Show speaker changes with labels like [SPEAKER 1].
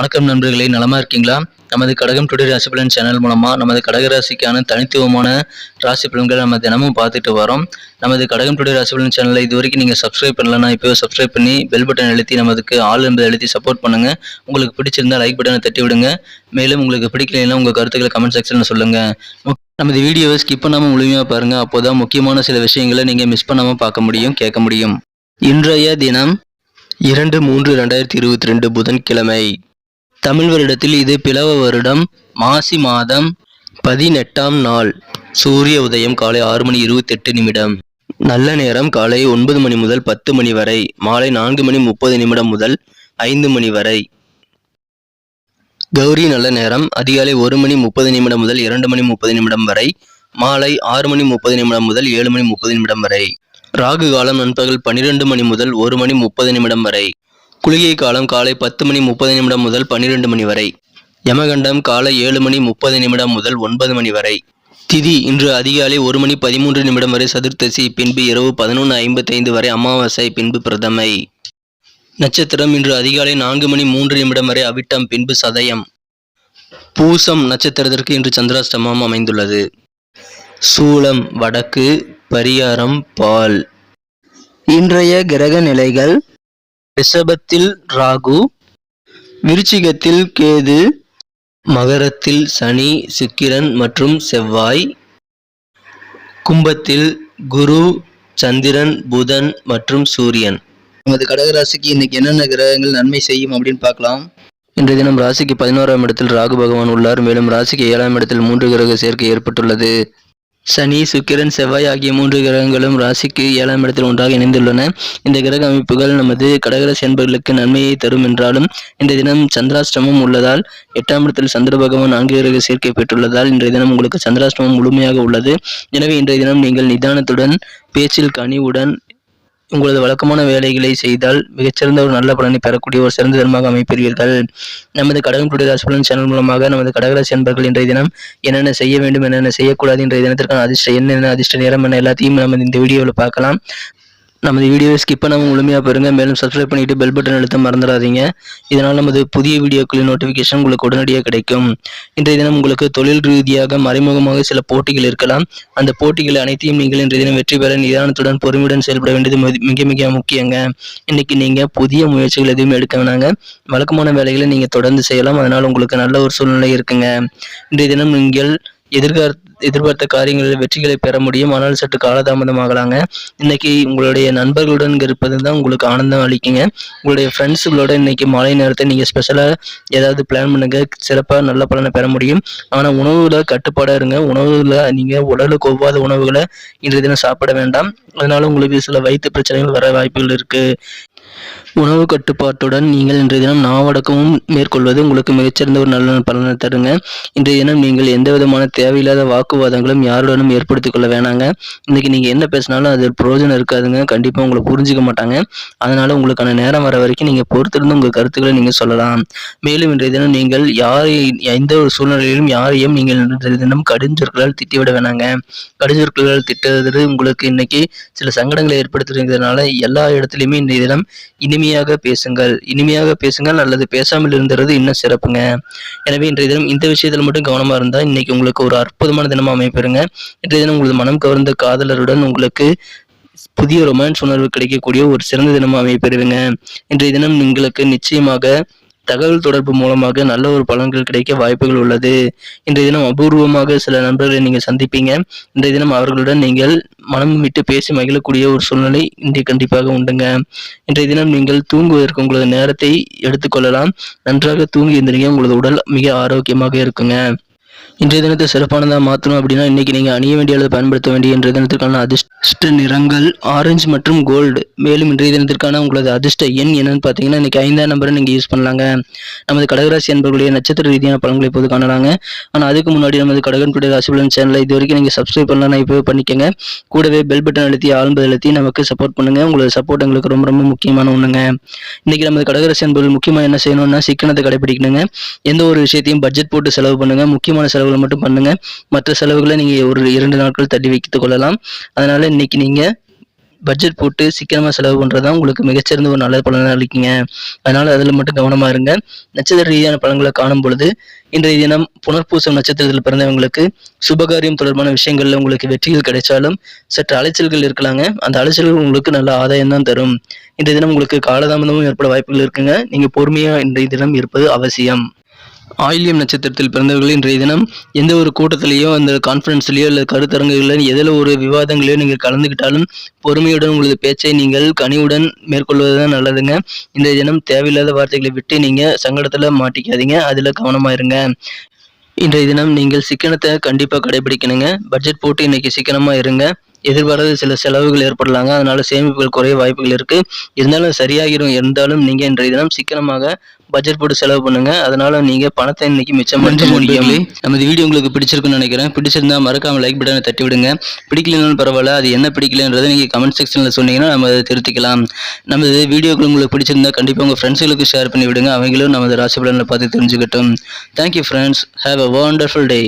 [SPEAKER 1] வணக்கம் நண்பர்களே நலமா இருக்கீங்களா? நமது கடகம் டுடே ராசி பலன் சேனல் மூலமா நமது கடக ராசிக்கான தனித்துவமான ராசி பலன்களை நம்ம தினமும் பார்த்துட்டு வரோம். நமது கடகம் டுடே ராசி பலன் சேனலை இது வரைக்கும் நீங்கள் சப்ஸ்கிரைப் பண்ணலன்னா இப்போ சப்ஸ்கிரைப் பண்ணி பெல் பட்டன் அழுத்தி நமதுக்கு ஆள் என்பதை அழுத்தி சப்போர்ட் பண்ணுங்க. உங்களுக்கு பிடிச்சிருந்தா லைக் பட்டனை தட்டி விடுங்க. மேலும் உங்களுக்கு பிடிக்கலைன்னா உங்கள் கருத்துக்களை கமெண்ட் செக்ஷனில் சொல்லுங்க. நமது வீடியோவை ஸ்கிப் பண்ணாமல் முழுமையாக பாருங்கள் அப்போதான் முக்கியமான சில விஷயங்களை நீங்கள் மிஸ் பண்ணாமல் பார்க்க முடியும் கேட்க முடியும். இன்றைய தினம் இரண்டு மூன்று ரெண்டாயிரத்தி இருபத்தி ரெண்டு புதன்கிழமை. தமிழ் வருடத்தில் இது பிளவ வருடம் மாசி மாதம் பதினெட்டாம் நாள் சூரிய உதயம் காலை ஆறு மணி இருபத்தெட்டு நிமிடம். நல்ல நேரம் காலை ஒன்பது மணி முதல் பத்து மணி வரை மாலை நான்கு மணி முப்பது நிமிடம் முதல் ஐந்து மணி வரை. கௌரி நல்ல நேரம் அதிகாலை ஒரு மணி முப்பது நிமிடம் முதல் இரண்டு மணி முப்பது நிமிடம் வரை மாலை ஆறு மணி முப்பது நிமிடம் முதல் ஏழு மணி முப்பது நிமிடம் வரை. ராகு காலம் நண்பகல் பன்னிரெண்டு மணி முதல் ஒரு மணி முப்பது நிமிடம் வரை. குளிகை காலம் காலை பத்து மணி முப்பது நிமிடம் முதல் பன்னிரெண்டு மணி வரை. யமகண்டம் காலை ஏழு மணி முப்பது நிமிடம் முதல் ஒன்பது மணி வரை. திதி இன்று அதிகாலை ஒரு மணி பதிமூன்று நிமிடம் வரை சதுர்த்தசி பின்பு இரவு பதினொன்று ஐம்பத்தைந்து வரை அமாவாசை பின்பு பிரதமை. நட்சத்திரம் இன்று அதிகாலை நான்கு மணி மூன்று நிமிடம் வரை அவிட்டம் பின்பு சதயம். பூசம் நட்சத்திரத்திற்கு இன்று சந்திராஷ்டமம் அமைந்துள்ளது. சூளம் வடக்கு பரிகாரம் பால். இன்றைய கிரக நிலைகள் ரிஷபத்தில் ராகு விருச்சிகத்தில் கேது மகரத்தில் சனி சுக்கிரன் மற்றும் செவ்வாய் கும்பத்தில் குரு சந்திரன் புதன் மற்றும் சூரியன். நமது கடகராசிக்கு இன்னைக்கு என்னென்ன கிரகங்கள் நன்மை செய்யும் அப்படின்னு பார்க்கலாம். இன்றைய தினம் ராசிக்கு பதினோராம் இடத்தில் ராகு பகவான் உள்ளார். மேலும் ராசிக்கு ஏழாம் இடத்தில் மூன்று கிரக சேர்க்கை ஏற்பட்டுள்ளது. சனி சுக்கிரன் செவ்வாய் ஆகிய மூன்று கிரகங்களும் ராசிக்கு ஏழாம் இடத்தில் ஒன்றாக இணைந்துள்ளன. இந்த கிரக அமைப்புகள் நமது கடகராசி என்பவர்களுக்கு நன்மையை தரும் என்றாலும் இன்றைய தினம் சந்திராஷ்டமம் உள்ளதால் எட்டாம் இடத்தில் சந்திர பகவான் நான்கு கிரக சேர்க்கை பெற்றுள்ளதால் இன்றைய தினம் உங்களுக்கு சந்திராஷ்டமம் முழுமையாக உள்ளது. எனவே இன்றைய தினம் நீங்கள் நிதானத்துடன் பேச்சில் கனிவுடன் உங்களது வழக்கமான வேலைகளை செய்தால் மிகச்சிறந்த ஒரு நல்ல பலனை பெறக்கூடிய ஒரு சிறந்த தினமாக அமைப்பெறுவீர்கள் நமது கடகம் டுடே ராசிபலன் சேனல் மூலமாக நமது கடகராசி அன்பர்கள் இன்றைய தினம் என்னென்ன செய்ய வேண்டும் என்னென்ன செய்யக்கூடாது இன்றைய தினத்திற்கான அதிர்ஷ்ட என்னென்ன அதிர்ஷ்ட நேரம் என்ன எல்லாத்தையும் நம்ம இந்த வீடியோவில் பார்க்கலாம். நமது வீடியோவை ஸ்கிப் பண்ணாமல் முழுமையாக பாருங்கள் மேலும் சப்ஸ்கிரைப் பண்ணிட்டு பெல் பட்டன் அழுத்த மறந்துடாதீங்க. இதனால் நமது புதிய வீடியோக்களின் நோட்டிஃபிகேஷன் உங்களுக்கு உடனடியாக கிடைக்கும். இன்றைய தினம் உங்களுக்கு தொழில் ரீதியாக மறைமுகமாக சில போட்டிகள் இருக்கலாம். அந்த போட்டிகள் அனைத்தையும் நீங்கள் இன்றைய தினம் வெற்றி பெற நிதானத்துடன் பொறுமையுடன் செயல்பட வேண்டியது மிக- மிக மிக முக்கியங்க. இன்னைக்கு நீங்கள் புதிய முயற்சிகள் எதுவும் எடுக்க வேணாங்க. வழக்கமான வேலைகளை நீங்கள் தொடர்ந்து செய்யலாம். அதனால் உங்களுக்கு நல்ல ஒரு சூழ்நிலை இருக்குங்க. இன்றைய தினம் நீங்கள் எதிர்கால எதிர்பார்த்த காரியங்களில் வெற்றிகளை பெற முடியும். ஆனால் சற்று காலதாமதமாகலாங்க. இன்னைக்கு உங்களுடைய நண்பர்களுடன் இருப்பது தான் உங்களுக்கு ஆனந்தம் அளிக்குங்க. உங்களுடைய ஃப்ரெண்ட்ஸுகளோட இன்னைக்கு மாலை நேரத்தை நீங்கள் ஸ்பெஷலாக ஏதாவது பிளான் பண்ணுங்க. சிறப்பாக நல்ல பலனை பெற முடியும். ஆனால் உணவுல கட்டுப்பாடாக இருங்க. உணவுல நீங்கள் உடலுக்கு ஒவ்வாத உணவுகளை இன்றைய தினம் சாப்பிட வேண்டாம். அதனால உங்களுக்கு சில வயிற்று பிரச்சனைகள் வர வாய்ப்புகள் இருக்குது உணவு கட்டுப்பாட்டுடன் நீங்கள் இன்றைய தினம் நாவடக்கமும் மேற்கொள்வது உங்களுக்கு மிகச்சிறந்த ஒரு நல்ல பலனை தருங்க. இன்றைய தினம் நீங்கள் எந்த விதமான தேவையில்லாத வாக்குவாதங்களும் யாருடனும் ஏற்படுத்திக் கொள்ள வேணாங்க. இன்னைக்கு நீங்க என்ன பேசினாலும் அது பிரயோஜனம் இருக்காதுங்க. கண்டிப்பா உங்களை புரிஞ்சுக்க மாட்டாங்க. அதனால உங்களுக்கான நேரம் வர வரைக்கும் நீங்க பொறுத்திருந்து உங்க கருத்துக்களை நீங்க சொல்லலாம். மேலும் இன்றைய தினம் நீங்கள் யாரை எந்த ஒரு சூழ்நிலையிலும் யாரையும் நீங்கள் இன்றைய தினம் கடுஞ்சொற்களால் திட்டிவிட வேணாங்க. கடுஞ்சொற்களால் திட்டுறது உங்களுக்கு இன்னைக்கு சில சங்கடங்களை ஏற்படுத்துறதுனால எல்லா இடத்துலையுமே இன்றைய தினம் இனிமையாக பேசுங்கள். இனிமையாக பேசுங்கள் அல்லது பேசாமல் இருந்தது இன்னும் சிறப்புங்க. எனவே இன்றைய தினம் இந்த விஷயத்தில் மட்டும் கவனமாக இருந்தால் இன்னைக்கு உங்களுக்கு ஒரு அற்புதமான தினமாக அமைப்பெறுங்க இன்றைய தினம் உங்களது மனம் கவர்ந்த காதலருடன் உங்களுக்கு புதிய ரொமான்ஸ் உணர்வு கிடைக்கக்கூடிய ஒரு சிறந்த தினமாக அமைப்பெறுவீங்க இன்றைய தினம் உங்களுக்கு நிச்சயமாக தகவல் தொடர்பு மூலமாக நல்ல ஒரு பலன்கள் கிடைக்க வாய்ப்புகள் உள்ளது. இன்றைய தினம் அபூர்வமாக சில நண்பர்களை நீங்கள் சந்திப்பீங்க. இன்றைய தினம் அவர்களுடன் நீங்கள் மனம் விட்டு பேசி மகிழக்கூடிய ஒரு சூழ்நிலை இன்றைய கண்டிப்பாக உண்டுங்க. இன்றைய தினம் நீங்கள் தூங்குவதற்கு உங்களது நேரத்தை எடுத்துக்கொள்ளலாம். நன்றாக தூங்கி இருந்தீங்க உங்களது உடல் மிக ஆரோக்கியமாக இருக்குங்க. இன்றைய தினத்தை சிறப்பானதாக மாற்றணும் அப்படின்னா இன்னைக்கு நீங்கள் அணிய வேண்டிய அல்லது பயன்படுத்த வேண்டிய இன்றைய தினத்திற்கான அதிர்ஷ்ட நிறங்கள் ஆரஞ்சு மற்றும் கோல்டு மேலும் இன்றைய தினத்திற்கான உங்களது அதிர்ஷ்ட எண் என்னன்னு பார்த்தீங்கன்னா இன்னைக்கு ஐந்தாம் நம்பரை நீங்கள் யூஸ் பண்ணலாங்க. நமது கடகராசி என்பவர்களுடைய நட்சத்திர ரீதியான பலன்களை இப்போது காணலாங்க. ஆனால் அதுக்கு முன்னாடி நமது கடகனுடைய ராசிபலன் சேனலை இது வரைக்கும் நீங்கள் சப்ஸ்கிரைப் பண்ணலாம் இப்போ பண்ணிக்கங்க. கூடவே பெல் பட்டன் அழுத்தி ஆழ்ந்து அழுத்தி நமக்கு சப்போர்ட் பண்ணுங்க. உங்களோட சப்போர்ட் எங்களுக்கு ரொம்ப ரொம்ப முக்கியமான ஒன்றுங்க இன்னைக்கு நமது கடகராசி என்பவர்கள் முக்கியமாக என்ன செய்யணும்னா சிக்கனத்தை கடைபிடிக்கணுங்க. எந்த ஒரு விஷயத்தையும் பட்ஜெட் போட்டு செலவு பண்ணுங்க. முக்கியமான செலவு செலவுகளை மட்டும் பண்ணுங்க. மற்ற செலவுகளை நீங்க ஒரு இரண்டு நாட்கள் தள்ளி வைத்துக் கொள்ளலாம். அதனால இன்னைக்கு நீங்க பட்ஜெட் போட்டு சீக்கிரமா செலவு பண்ணுறது தான் உங்களுக்கு மிகச்சிறந்த ஒரு நல்ல பலனை அளிக்குங்க அதனால் அதில் மட்டும் கவனமாக இருங்க. நட்சத்திர ரீதியான பலன்களை காணும் பொழுது இன்றைய தினம் புனர்பூசம் நட்சத்திரத்தில் பிறந்தவங்களுக்கு சுபகாரியம் தொடர்பான விஷயங்கள்ல உங்களுக்கு வெற்றிகள் கிடைச்சாலும் சற்று அலைச்சல்கள் இருக்கலாங்க. அந்த அலைச்சல்கள் உங்களுக்கு நல்ல ஆதாயம் தான் தரும். இன்றைய தினம் உங்களுக்கு காலதாமதமும் ஏற்பட வாய்ப்புகள் இருக்குங்க. நீங்க பொறுமையா இன்றைய தினம் இருப்பது அவசியம். ஆயில்யம் நட்சத்திரத்தில் பிறந்தவர்கள் இன்றைய தினம் எந்த ஒரு கூட்டத்திலேயோ அந்த கான்ஃபரன்ஸ்லேயோ இல்லை கருத்தரங்குகளில் எதில் ஒரு விவாதங்களையோ நீங்கள் கலந்துக்கிட்டாலும் பொறுமையுடன் உங்களது பேச்சை நீங்கள் கனிவுடன் மேற்கொள்வது தான் நல்லதுங்க. இன்றைய தினம் தேவையில்லாத வார்த்தைகளை விட்டு நீங்கள் சங்கடத்தில் மாட்டிக்காதீங்க. அதில் கவனமாக இருங்க. இன்றைய தினம் நீங்கள் சிக்கனத்தை கண்டிப்பாக கடைபிடிக்கணுங்க. பட்ஜெட் போட்டு இன்னைக்கு சிக்கனமாக இருங்க. எதிர்பாராத சில செலவுகள் ஏற்படலாங்க. அதனால சேமிப்புகள் குறைய வாய்ப்புகள் இருக்கு. இருந்தாலும் சரியாகிரும். இருந்தாலும் நீங்க இன்றைய தினம் சிக்கனமாக பட்ஜெட் போட்டு செலவு பண்ணுங்க. அதனால நீங்க பணத்தை இன்னைக்கு மிச்சம் பண்ண முடியும். நமது வீடியோ உங்களுக்கு பிடிச்சிருக்குன்னு நினைக்கிறேன். பிடிச்சிருந்தா மறக்காம லைக் பட்டனை தட்டி விடுங்க பிடிக்கலனாலும் பரவாயில்ல. அது என்ன பிடிக்கலன்றதை நீங்க கமெண்ட் செக்ஷன்ல சொன்னீங்கன்னா நம்ம அதை திருத்திக்கலாம். நமது வீடியோக்கள் உங்களுக்கு பிடிச்சிருந்தா கண்டிப்பா உங்க ஃப்ரெண்ட்ஸுகளுக்கு ஷேர் பண்ணி விடுங்க அவங்களும் நமது ராசி பலனை பார்த்து தெரிஞ்சுக்கட்டும். Thank you friends have a wonderful day